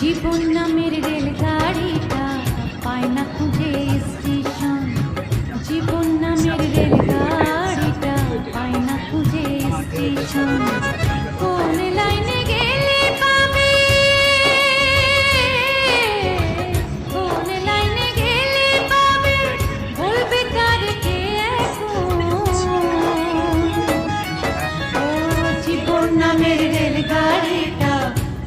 জীবন নামের রেলগাড়িটা পায় না খুঁজে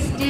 tasty.